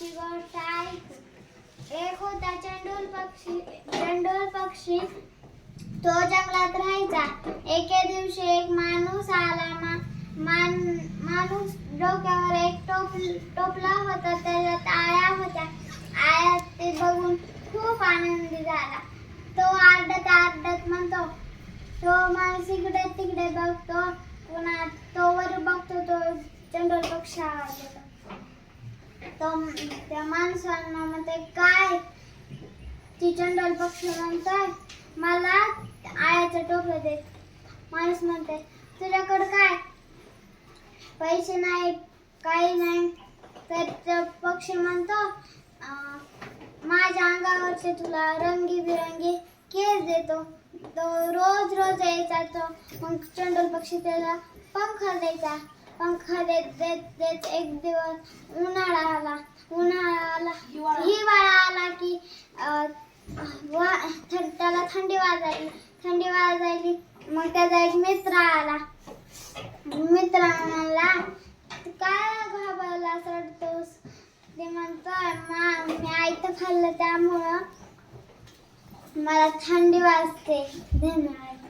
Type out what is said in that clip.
एक होता चंडोल पक्षी चंडोल पक्षी तो जंगलात राहायचा एके दिवशी एक माणूस आला मा, मान, माणूस डोक्यावर एक टोप टोपला होता त्याच्यात आया होत्या आया ते बघून खूप आनंदी झाला तो आरडत आरडत म्हणतो तो माणूस इकडे तिकडे बघतो पुन्हा तो वर बघतो तो चंडोल पक्षी आवाज देतो तो त्या माणसांना म्हणते काय? ती डॉल पक्षी म्हणतोय मला आयाचं टोपलं दे. माणूस म्हणते तुझ्याकडं काय? पैसे नाही काही नाही. तर पक्षी म्हणतो माझ्या अंगावरचे तुला रंगीबिरंगी केस देतो. तो रोज रोज यायचा तो. मग चंडोल पक्षी त्याला पंख द्यायचा. पंख देत देत देत एक दिवस उन्हाळा आला. उन्हाळा आला. हिवाळा. आला की वा त्याला थंडी वाजायली. थंडी वाजायली. मग त्याचा एक मित्र आला. मित्र म्हणला "तू काय घाबरला रडतोस? ते म्हणतोय मा मी आयतं खाल्लं त्यामुळं मला थंडी वाजते. धन्यवाद.